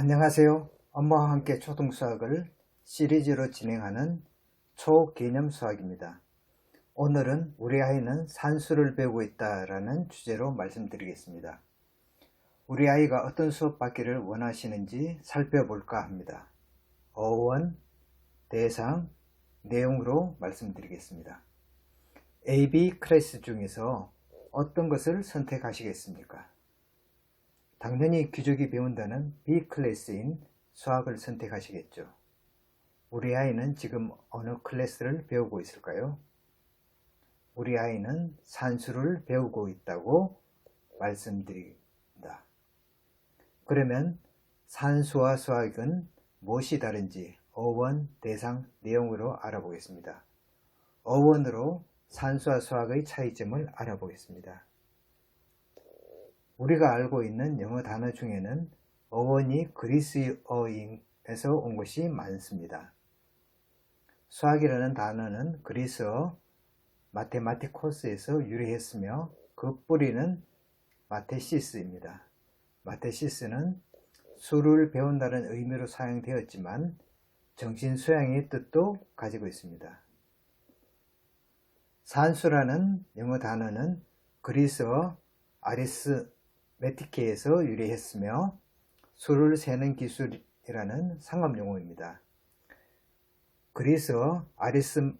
안녕하세요. 엄마와 함께 초등수학을 시리즈로 진행하는 초개념 수학입니다. 오늘은 우리 아이는 산수를 배우고 있다라는 주제로 말씀드리겠습니다. 우리 아이가 어떤 수업 받기를 원하시는지 살펴볼까 합니다. 어원, 대상, 내용으로 말씀드리겠습니다. AB 클래스 중에서 어떤 것을 선택하시겠습니까? 당연히 귀족이 배운다는 B 클래스인 수학을 선택하시겠죠. 우리 아이는 지금 어느 클래스를 배우고 있을까요? 우리 아이는 산수를 배우고 있다고 말씀드립니다. 그러면 산수와 수학은 무엇이 다른지 어원, 대상, 내용으로 알아보겠습니다. 어원으로 산수와 수학의 차이점을 알아보겠습니다. 우리가 알고 있는 영어 단어 중에는 어원이 그리스어에서 온 것이 많습니다. 수학이라는 단어는 그리스어 마테마티코스에서 유래했으며 그 뿌리는 마테시스입니다. 마테시스는 수를 배운다는 의미로 사용되었지만 정신소양의 뜻도 가지고 있습니다. 산수라는 영어 단어는 그리스어 아리스 메티케에서 유래했으며 수를 세는 기술이라는 상업 용어입니다. 그리스어 아리스메티케는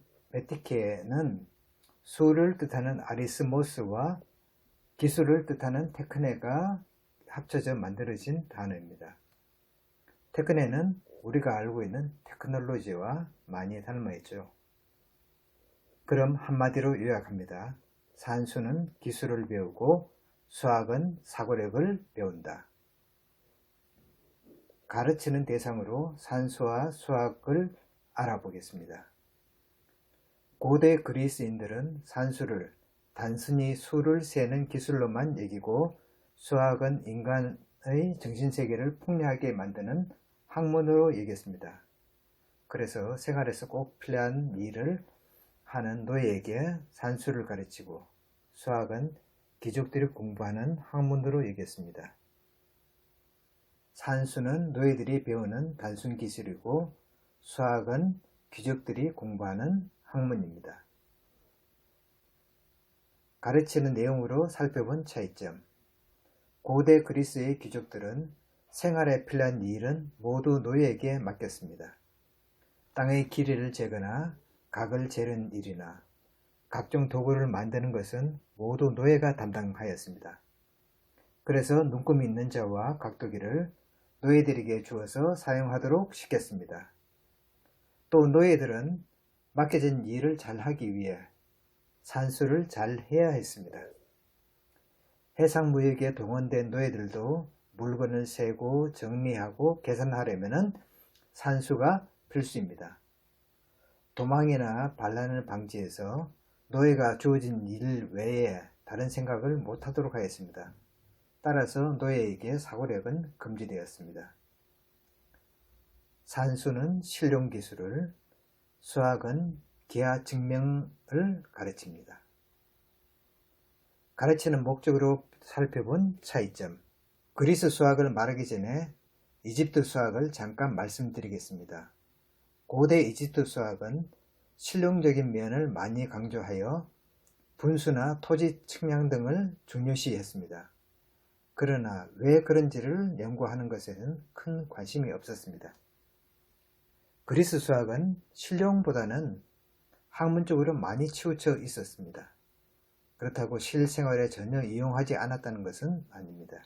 수를 뜻하는 아리스모스와 기술을 뜻하는 테크네가 합쳐져 만들어진 단어입니다. 테크네는 우리가 알고 있는 테크놀로지와 많이 닮아 있죠. 그럼 한마디로 요약합니다. 산수는 기술을 배우고 수학은 사고력을 배운다. 가르치는 대상으로 산수와 수학을 알아보겠습니다. 고대 그리스인들은 산수를 단순히 수를 세는 기술로만 여기고 수학은 인간의 정신세계를 풍요하게 만드는 학문으로 여겼습니다. 그래서 생활에서 꼭 필요한 일을 하는 노예에게 산수를 가르치고 수학은 귀족들이 공부하는 학문으로 여겼습니다. 산수는 노예들이 배우는 단순 기술이고 수학은 귀족들이 공부하는 학문입니다. 가르치는 내용으로 살펴본 차이점 고대 그리스의 귀족들은 생활에 필요한 일은 모두 노예에게 맡겼습니다. 땅의 길이를 재거나 각을 재는 일이나 각종 도구를 만드는 것은 모두 노예가 담당하였습니다. 그래서 눈금이 있는 자와 각도기를 노예들에게 주어서 사용하도록 시켰습니다. 또 노예들은 맡겨진 일을 잘 하기 위해 산수를 잘 해야 했습니다. 해상무역에 동원된 노예들도 물건을 세고 정리하고 계산하려면 산수가 필수입니다. 도망이나 반란을 방지해서 노예가 주어진 일 외에 다른 생각을 못하도록 하였습니다. 따라서 노예에게 사고력은 금지되었습니다. 산수는 실용 기술을, 수학은 기하 증명을 가르칩니다. 가르치는 목적으로 살펴본 차이점. 그리스 수학을 말하기 전에 이집트 수학을 잠깐 말씀드리겠습니다. 고대 이집트 수학은 실용적인 면을 많이 강조하여 분수나 토지 측량 등을 중요시했습니다. 그러나 왜 그런지를 연구하는 것에는 큰 관심이 없었습니다. 그리스 수학은 실용보다는 학문적으로 많이 치우쳐 있었습니다. 그렇다고 실생활에 전혀 이용하지 않았다는 것은 아닙니다.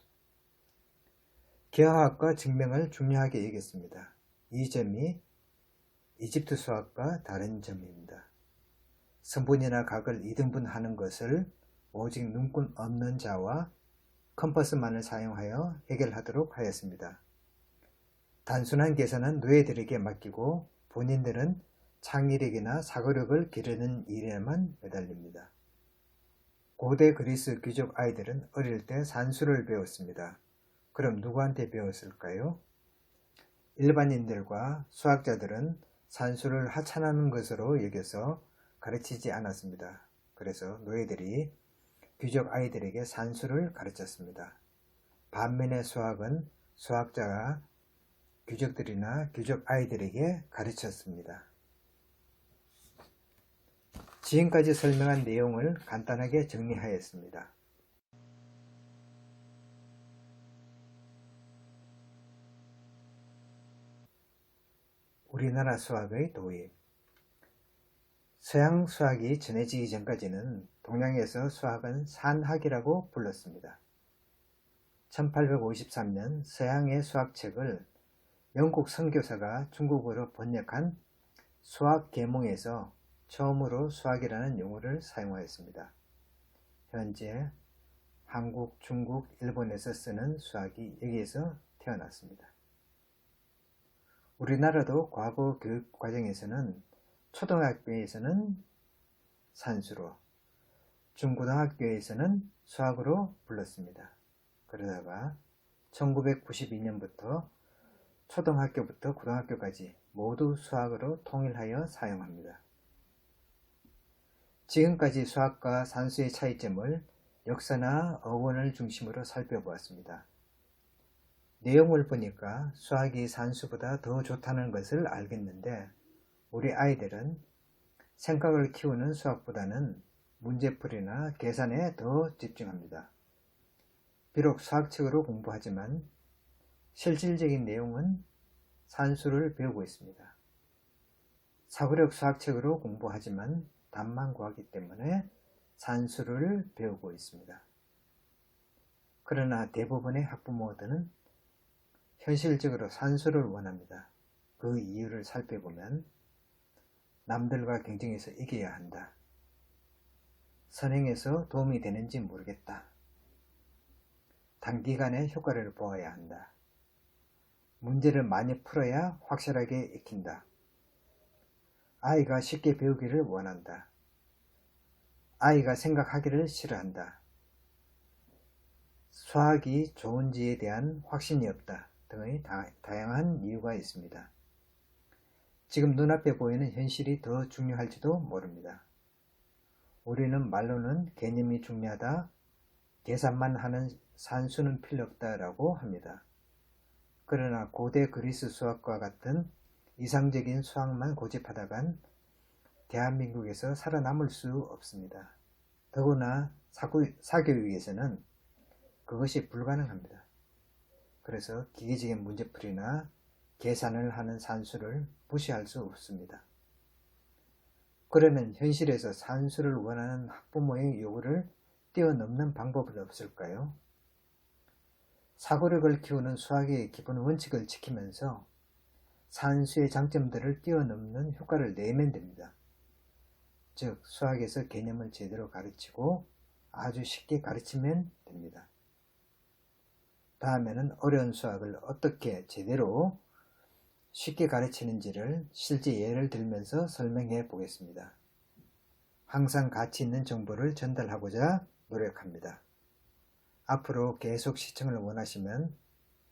기하학과 증명을 중요하게 여겼습니다. 이 점이 이집트 수학과 다른 점입니다. 성분이나 각을 2등분 하는 것을 오직 눈꾼 없는 자와 컴퍼스만을 사용하여 해결하도록 하였습니다. 단순한 계산은 노예들에게 맡기고 본인들은 창의력이나 사고력을 기르는 일에만 매달립니다. 고대 그리스 귀족 아이들은 어릴 때 산수를 배웠습니다. 그럼 누구한테 배웠을까요? 일반인들과 수학자들은 산수를 하찮은 것으로 여겨서 가르치지 않았습니다. 그래서 노예들이 귀족 아이들에게 산수를 가르쳤습니다. 반면에 수학은 수학자가 규적들이나 규적 아이들에게 가르쳤습니다. 지금까지 설명한 내용을 간단하게 정리하였습니다. 우리나라 수학의 도입 서양 수학이 전해지기 전까지는 동양에서 수학은 산학이라고 불렀습니다. 1853년 서양의 수학책을 영국 선교사가 중국어로 번역한 수학 계몽에서 처음으로 수학이라는 용어를 사용하였습니다. 현재 한국, 중국, 일본에서 쓰는 수학이 여기에서 태어났습니다. 우리나라도 과거 교육 과정에서는 초등학교에서는 산수로, 중고등학교에서는 수학으로 불렀습니다. 그러다가 1992년부터 초등학교부터 고등학교까지 모두 수학으로 통일하여 사용합니다. 지금까지 수학과 산수의 차이점을 역사나 어원을 중심으로 살펴보았습니다. 내용을 보니까 수학이 산수보다 더 좋다는 것을 알겠는데 우리 아이들은 생각을 키우는 수학보다는 문제풀이나 계산에 더 집중합니다. 비록 수학책으로 공부하지만 실질적인 내용은 산수를 배우고 있습니다. 사고력 수학책으로 공부하지만 답만 구하기 때문에 산수를 배우고 있습니다. 그러나 대부분의 학부모들은 현실적으로 산수를 원합니다. 그 이유를 살펴보면 남들과 경쟁해서 이겨야 한다. 선행해서 도움이 되는지 모르겠다. 단기간에 효과를 보아야 한다. 문제를 많이 풀어야 확실하게 익힌다. 아이가 쉽게 배우기를 원한다. 아이가 생각하기를 싫어한다. 수학이 좋은지에 대한 확신이 없다 등의 다, 다양한 이유가 있습니다. 지금 눈앞에 보이는 현실이 더 중요할지도 모릅니다. 우리는 말로는 개념이 중요하다, 계산만 하는 산수는 필요 없다라고 합니다. 그러나 고대 그리스 수학과 같은 이상적인 수학만 고집하다간 대한민국에서 살아남을 수 없습니다. 더구나 사교, 사교육에서는 그것이 불가능합니다. 그래서 기계적인 문제풀이나 계산을 하는 산수를 무시할 수 없습니다. 그러면 현실에서 산수를 원하는 학부모의 요구를 뛰어넘는 방법은 없을까요? 사고력을 키우는 수학의 기본 원칙을 지키면서 산수의 장점들을 뛰어넘는 효과를 내면 됩니다. 즉, 수학에서 개념을 제대로 가르치고 아주 쉽게 가르치면 됩니다. 다음에는 어려운 수학을 어떻게 제대로 쉽게 가르치는지를 실제 예를 들면서 설명해 보겠습니다. 항상 가치 있는 정보를 전달하고자 노력합니다. 앞으로 계속 시청을 원하시면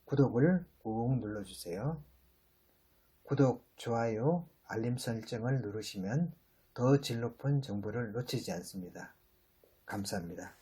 구독을 꾹 눌러주세요. 구독, 좋아요, 알림 설정을 누르시면 더 질 높은 정보를 놓치지 않습니다. 감사합니다.